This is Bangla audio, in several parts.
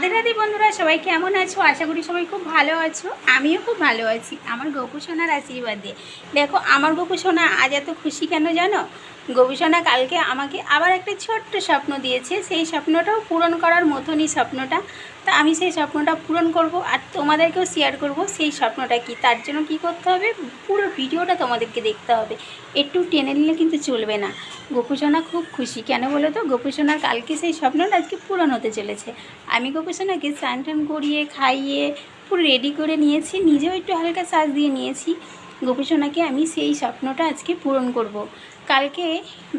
রাধে রাধে বন্ধুরা, সবাই কেমন আছো? আশা করি সবাই খুব ভালো আছো। আমিও খুব ভালো আছি। আমার গোপু সোনার আশীর্বাদে। দেখো, আমার গোপু সোনা আজ এত খুশি কেন জানো? গবেষণা কালকে আমাকে আবার একটা ছোট্ট স্বপ্ন দিয়েছে। সেই স্বপ্নটাও পূরণ করার মতনই স্বপ্নটা। তা আমি সেই স্বপ্নটা পূরণ করব আর তোমাদেরকেও শেয়ার করব সেই স্বপ্নটা কি, তার জন্য কি করতে হবে? পুরো ভিডিওটা তোমাদেরকে দেখতে হবে। একটু টেনে নিলে কিন্তু চলবে না। গোপুসোনা খুব খুশি। কেন বলো তো? গোপুসোনার কালকে সেই স্বপ্নটা আজকে পূরণ হতে চলেছে। আমি গোপুসোনাকে স্নান টান করিয়ে, খাইয়ে, পুরো রেডি করে নিয়েছি। নিজেও একটু হালকা সাজ দিয়ে নিয়েছি। গোপুসোনাকে আমি সেই স্বপ্নটা আজকে পূরণ করব। কালকে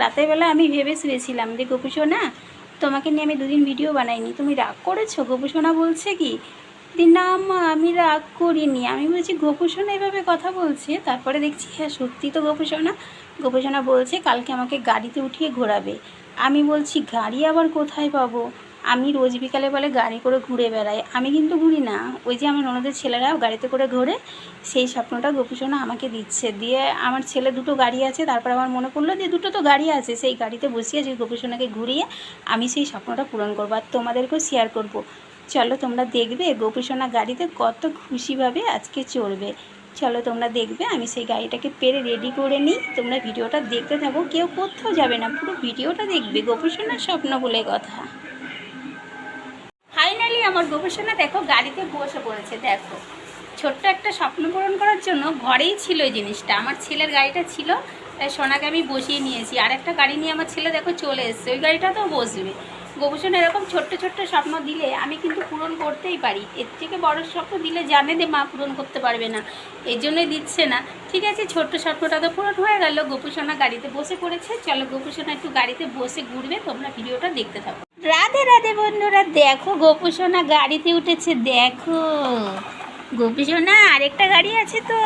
রাতের বেলা আমি ভেবে শুয়েছিলাম যে, গোপুসোনা তোমাকে নিয়ে আমি দুদিন ভিডিও বানাইনি। তুমি রাগ করেছ? গোপুসোনা বলছে কি? না মা, আমি রাগ করিনি। আমি বলছি গোপুসোনা এভাবে কথা বলছে? তারপরে দেখছি হ্যাঁ সত্যি তো গোপুসোনা গোপুসোনা বলছে, কালকে আমাকে গাড়িতে উঠিয়ে ঘোরাবে। আমি বলছি, গাড়ি আবার কোথায় পাবো? আমি রোজ বিকালে বলে গাড়ি করে ঘুরে বেড়াই। আমি কিন্তু ঘুরি না। ওই যে আমার ননদের ছেলেরা গাড়িতে করে ঘোরে, সেই স্বপ্নটা গোপুসোনা আমাকে দিচ্ছে। দিয়ে আমার ছেলে দুটো গাড়ি আছে, তারপর আমার মনে পড়ল যে দুটো তো গাড়ি আছে, সেই গাড়িতে বসিয়ে সেই গোপুসোনাকে ঘুরিয়ে আমি সেই স্বপ্নটা পূরণ করব আর তোমাদেরকেও শেয়ার করব। চলো তোমরা দেখবে গোপুসোনা গাড়িতে কত খুশিভাবে আজকে চড়বে। চলো তোমরা দেখবে, আমি সেই গাড়িটাকে পেরে রেডি করে নিই। তোমরা ভিডিওটা দেখতে থাকো, কেউ কোথাও যাবে না, পুরো ভিডিওটা দেখবে গোপুসোনার স্বপ্ন বলে কথা। আমার গবেষণা দেখো, গাড়িতে বসে পড়েছে, দেখো। ছোট্ট একটা স্বপ্ন পূরণ করার জন্য ঘরেই ছিল এই জিনিসটা। আমার ছেলের গাড়িটা ছিল, তাই সোনাকে আমি বসিয়ে নিয়েছি। আর একটা গাড়ি নিয়ে আমার ছেলে দেখো চলে এসছে, ওই গাড়িটা তো বসবে। গবেষণা এরকম ছোট্ট ছোট্ট স্বপ্ন দিলে আমি কিন্তু পূরণ করতেই পারি। এর থেকে বড় স্বপ্ন দিলে জানে যে মা পূরণ করতে পারবে না এই জন্যই দিচ্ছে না। ঠিক আছে, ছোট্ট স্বপ্নটা তো পূরণ হয়ে গেল, গোপুসোনা গাড়িতে বসে পড়েছে। চলো গোপুসোনা একটু গাড়িতে বসে ঘুরবে, তোমরা ভিডিওটা দেখতে থাকো। রাধে রাধে বন্ধুরা, দেখো গোপুসোনা গাড়িতে উঠেছে, দেখো। গোপুসোনা, আরেকটা গাড়ি আছে তো।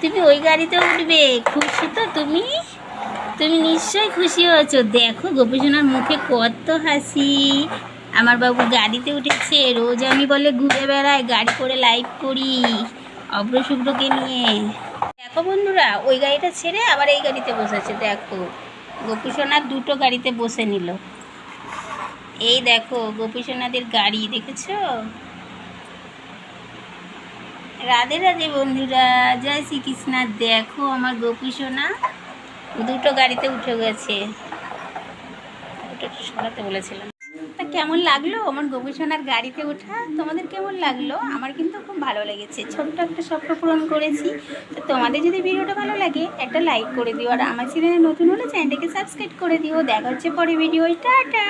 তুমি ওই গাড়িতে উঠবে। খুশি তো তুমি? তুমি নিশ্চয়ই খুশি হয়েছো। দেখো গোপুসোনার মুখে কত হাসি। আমার বাবু গাড়িতে উঠেছে। রোজ আমি বলে ঘুরে বেড়াই, গাড়ি করে লাইভ করি, অব্র শুভ্রকে নিয়ে। দেখো বন্ধুরা, ওই গাড়িটা ছেড়ে আবার এই গাড়িতে বসেছে, দেখো। গোপুসোনার দুটো গাড়িতে বসে নিল। এই দেখো, গোপীসোনাদের গাড়ি, দেখেছ? রাধে রাধে বন্ধুরা, জয় শ্রীকৃষ্ণা। দেখো আমার গোপীসোনা, দুটো গাড়িতে উঠে গেছে। সরাতে বলেছিলাম। তা কেমন লাগল আমার গোপীসোনার গাড়িতে ওঠা? তোমাদের কেমন লাগল? আমার কিন্তু খুব ভালো লেগেছে। ছোট্ট একটা স্বপ্ন পূরণ করেছি। তো তোমাদের যদি ভিডিওটা ভালো লাগে, একটা লাইক করে দিও। আর আমার চ্যানেলে নতুন হলে চ্যানেলটাকে সাবস্ক্রাইব করে দিও। দেখা হচ্ছে পরে ভিডিও টাটা!